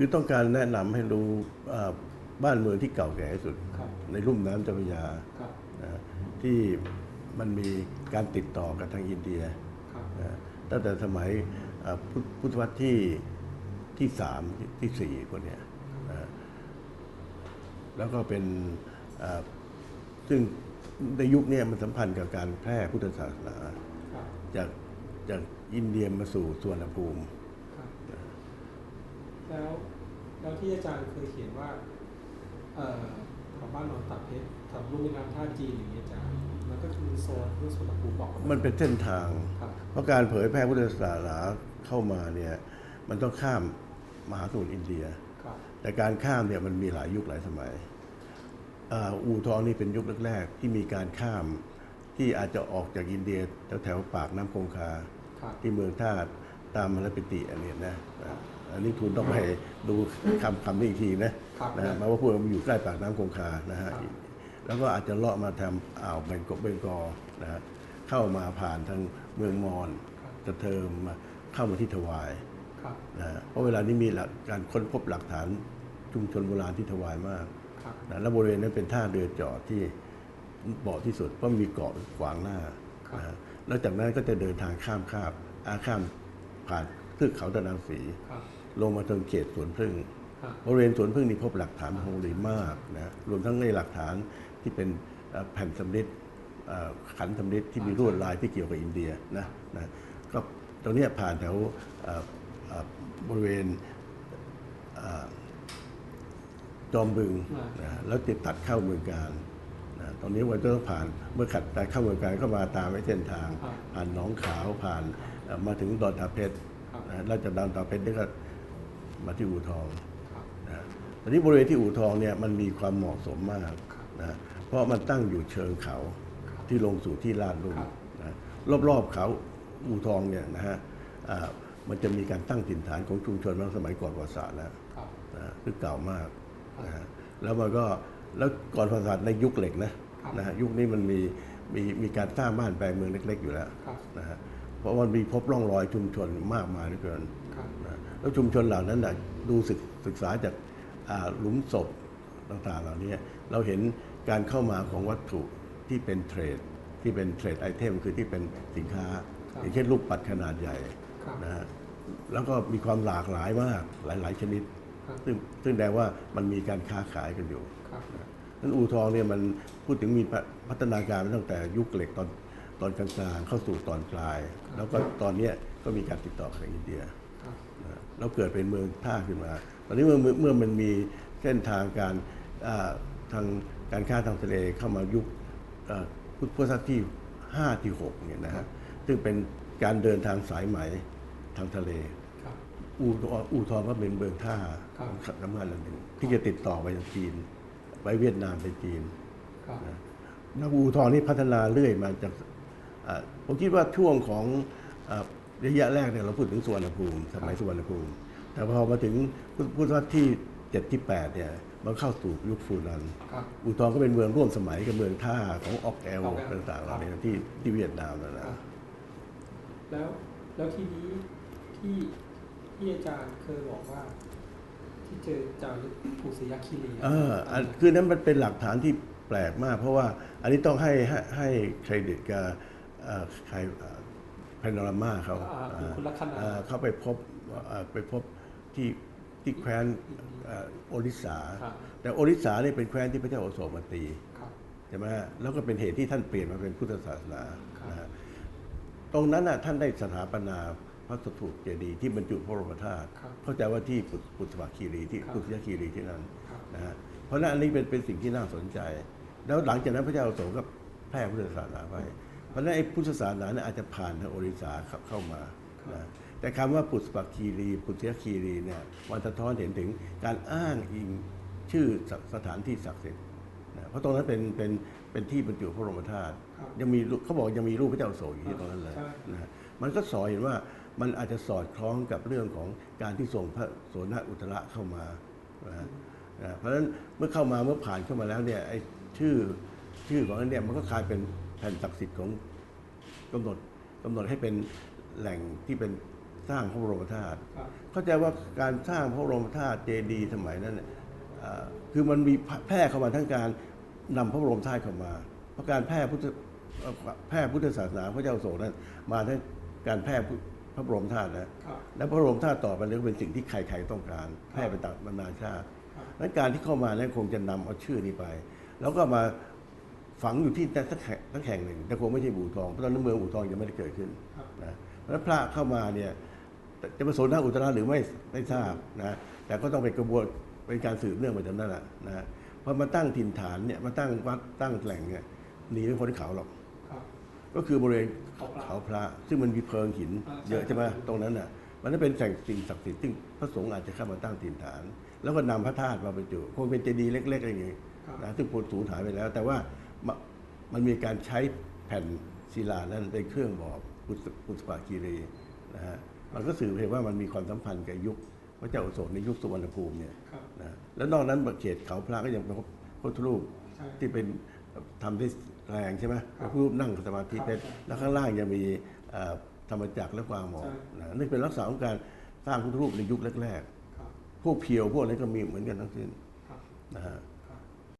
คือต้องการแนะนำให้รู้อ่าบ้านเมืองที่เก่าแก่ที่สุดครับในลุ่มน้ำเจ้าพระยาครับนะที่มันมีการติดต่อกับทางอินเดียครับนะตั้งแต่สมัยอ่าพุทธพุทธวรรษที่ที่สามที่สี่พวกเนี้ยนะแล้วก็เป็นอ่าซึ่งในยุคเนี้มันสัมพันธ์กับการแพร่พุทธศาสนาครับจากจากอินเดียมาสู่สวนภูมิครับ แล้วแล้วที่อาจารย์เคยเขียนว่าเอ่อแถวบ้านหนองตาเพชรแถวลุ่มแม่น้ำท่าจีนอย่างนี้อาจารย์มันก็คือโซนที่สุนทรภูมิบอกมันเป็นเส้นทางครับเพราะการเผยแพร่พุทธศาสนาเข้ามาเนี่ยมันต้องข้ามมหาสมุทรอินเดียครับแต่การข้ามเนี่ยมันมีหลายยุคหลายสมัยอาอู่ทองนี่เป็นยุคแรกๆที่มีการข้ามที่อาจจะออกจากอินเดียแถวแถวๆปากน้ำคงคาครับที่เมืองท่าตุตามมรปิติอันเนี้ยนะ อ่าอันนี้ทุนต้องไปดูคำคำนี้อีกทีนะครับนะฮะมาว่าพวกมันอยู่ใกล้ปากน้ำคงคานะฮะครับแล้วก็อาจจะเลาะมาทำอ่าวเบงกอเบงกอนะฮะเข้ามาผ่านทางเมืองมอญครับจะเทิมมาเข้ามาที่ถวายครับนะฮะเพราะเวลานี้มีหลักการค้นพบหลักฐานชุมชนโบราณที่ถวายมากครับนะและบริเวณนั้นเป็นท่าเรือจอดที่เหมาะที่สุดเพราะมีเกาะขวางหน้าครับนะฮะแล้วจากนั้นก็จะเดินทางข้ามคาบอาข้ามผ่านเทือกเขาตะนางสีครับ ลงมาทางเขตสวนพึ่งครับบริเวณสวนพึ่งนี่พบหลักฐานทางโบราณมากนะรวมทั้งในหลักฐานที่เป็นเอ่อแผ่นสำริดเอ่อขันสำริดที่มีลวดลายที่เกี่ยวกับอินเดียนะนะก็ตรงเนี้ยผ่านแถวเอ่อเอ่อบริเวณเอ่อจอมบึงนะแล้วติดตัดเข้าเมืองการนะตรงนี้มันก็ต้องผ่านเมื่อขัดตัดเข้าเมืองการก็มาตามไอ้เส้นทางครับผ่านหนองขาวผ่านเอ่อมาถึงดอนตาเพชรครับนะแล้วจากดอนตาเพชรนี่ก็ มาที่อู่ทองครับนะตอนนี้บริเวณที่อู่ทองเนี่ยมันมีความเหมาะสมมากนะเพราะมันตั้งอยู่เชิงเขาที่ลงสู่ที่ลาดลุ่มครับนะรอบๆเขาอู่ทองเนี่ยนะฮะอ่ามันจะมีการตั้งถิ่นฐานของชุมชนมาสมัยก่อนประวัติศาสตร์แล้วครับนะคือเก่ามากนะฮะแล้วมันก็แล้วก่อนประวัติศาสตร์ในยุคเหล็กนะครับนะฮะยุคนี้มันมีมีมีการสร้างบ้านแปลงเมืองเล็ก ๆ อยู่แล้วครับนะฮะเพราะมันมีพบร่องรอยชุมชนมากมายเหลือเกินครับนะ แล้วชุมชนเหล่านั้นนะดูศึกศึกษาจากอ่าหลุมศพต่างๆเหล่านี้เราเห็นการเข้ามาของวัตถุที่เป็นเทรด ที่เป็นเทรดไอเทมคือที่เป็นสินค้าครับอย่างเช่นลูกปัดขนาดใหญ่ครับนะฮะแล้วก็มีความหลากหลายมากหลาย ๆ ชนิดครับซึ่งซึ่งแปลว่ามันมีการค้าขายกันอยู่ครับนั้นอู่ทองเนี่ยมันพูดถึงมีพัฒนาการมาตั้งแต่ยุคเหล็กตอนตอนกลางๆเข้าสู่ตอนปลาย แล้วก็ตอนเนี้ยก็มีการติดต่อกับอินเดียครับนะ แล้วเกิดเป็นเมืองท่าขึ้นมา ตอนนี้เมื่อเมื่อเมื่อมันมีเส้นทางการอ่าทางการค้าทางทะเลเข้ามายุคอ่าพุทธศตวรรษที่5ที่6เนี่ยนะฮะซึ่งเป็นการเดินทางสายไหมทางทะเลครับอู่อู่ทองก็เป็นเมืองท่าครับสำคัญอันหนึ่งที่จะติดต่อไปยังจีน ไปเวียดนามไปจีนครับนักอู่ทองนี่พัฒนาเรื่อยมาจากอ่าผมคิดว่าช่วงของอ่า ระยะแรกเนี่ยเราพูดถึงสุวรรณภูมิสมัยสุวรรณภูมิ แต่พอมาถึงพุทธพุทธศตวรรษที่เจ็ดที่แปดเนี่ยมันเข้าสู่ยุคฟูนันครับอู่ทองก็เป็นเมืองร่วมสมัยกับเมืองท่าของออกแอลออกแอลต่างๆเหล่านี้ที่ที่เวียดนามนั่นคนะรับแล้วแล้วทีนี้ที่ที่อาจารย์เคยบอกว่า ที่เจอจารึกภูสยคีรีเอออันคือนั้นมันเป็นหลักฐานที่แปลกมาก เพราะว่าอันนี้ต้องให้ให้ให้เครดิตกับเอ่อใคร พนอรามาเขาอ่าอ่าคุณลักษณะเอ่อเขาไปพบเอ่อไปพบที่ที่แคว้นเอ่อโอริสาครับแต่โอริสาเนี่ยเป็นแคว้นที่พระเจ้าอโศกมาตีครับใช่ไหมฮะแล้วก็เป็นเหตุที่ท่านเปลี่ยนมาเป็นพุทธศาสนาครับนะฮะตรงนั้นน่ะท่านได้สถาปนาพระสถูปเจดีย์ที่บรรจุพระบรมธาตุครับเข้าใจว่าที่ปุปุตตะคีรีที่ครับปุตตะคีรีที่นั่นครับนะฮะเพราะฉะนั้นอันนี้เป็นเป็นสิ่งที่น่าสนใจ แล้วหลังจากนั้นพระเจ้าอโศกก็แพร่พุทธศาสนาไป เพราะฉะนั้นไอ้พุทธศาสนาเนี่ยอาจจะผ่านทางโอริสาเข้าเข้ามานะแต่คำว่าปุตตะคีรี ปุตตะคีรีเนี่ยมันสะท้อนเห็นถึงการอ้างอิงชื่อสสถานที่ศักดิ์สิทธิ์นะเพราะตรงนั้นเป็นเป็นเป็นที่บรรจุพระบรมธาตุครับยังมีรูปเขาบอกยังมีรูปพระเจ้าอโศกอยู่ที่ตรงนั้นเลยใช่นะฮะมันก็สอนเห็นว่ามันอาจจะสอดคล้องกับเรื่องของการที่ส่งพระโสนอุตระเข้ามานะฮะนะเพราะฉะนั้นเมื่อเข้ามาเมื่อผ่านเข้ามาแล้วเนี่ยไอ้ชื่อชื่อของนั้นเนี่ยมันก็กลายเป็น แผ่นศักดิ์สิทธิ์ของกำหนดกำหนดให้เป็นแหล่งที่เป็นสร้างพระบรมธาตุครับเข้าใจว่าการสร้างพระบรมธาตุเจดีย์สมัยนั้นเนี่ยเอ่อคือมันมีแพร่เข้ามาทั้งการนำพระบรมธาตุเข้ามาเพราะการแพร่พุทธเอ่อแพร่พุทธศาสนาพระเจ้าอโศกนั้น มาทั้งการแพร่พุทธพระบรมธาตุนะครับและพระบรมธาตุต่อไปนี้ก็เป็นสิ่งที่ใครๆต้องการ แพร่ไปต่างบรรดาชาติครับนั้นการที่เข้ามานั้นคงจะนำเอาชื่อนี้ไป แล้วก็มา ฝังอยู่ที่สักแห่งสักแห่งหนึ่งแต่คงไม่ใช่บู่ทองเพราะตอนนั้นเมืองบู่ทองยังไม่ได้เกิดขึ้นครับนะเพราะฉะนั้นพระเข้ามาเนี่ยจะมาโสนทางอุตราหรือไม่ไม่ทราบนะแต่ก็ต้องเป็นกระบวนเป็นการสืบเนื่องมาจากนั้นแหละนะพอมาตั้งถิ่นฐานเนี่ยมาตั้งวัดตั้งแหล่งเนี่ยหนีไม่พ้นเขาหรอกครับก็คือบริเวณเขาพระเขาพระซึ่งมันมีเพิงหินอ่าเยอะใช่ใช่ไหมครับตรงนั้นน่ะมันนั้นเป็นแหล่งสิ่งศักดิ์สิทธิ์ซึ่งพระสงฆ์อาจจะเข้ามาตั้งถิ่นฐาน แล้วก็นำพระธาตุมาบรรจุคงเป็นเจดีย์เล็กๆอะไรอย่างงี้ครับนะซึ่งปวดสูญหายไปแล้ว แต่ว่า มามันมีการใช้แผ่นศิลานั้นเป็นเครื่องบอกปุสปุสปาคีรีนะฮะมันก็สื่อเห็นว่ามันมีความสัมพันธ์กับยุคพระเจ้าอโศกในยุคสุวรรณภูมิเนี่ยครับนะแล้วนอกนั้นเขตเขาพระก็ยังเป็นพระพุทธรูปใช่ที่เป็นทำด้วยแรงใช่ไหมครับรูปนั่งสมาธิเป็นครับแล้วข้างล่างยังมีเอ่อธรรมจักรและกวางหมอกใช่นะนี่เป็นลักษณะของการสร้างพุทธรูปในยุคแรกครับๆพวกเพียวพวกอะไรก็มีเหมือนกันทั้งสิ้นครับนะฮะ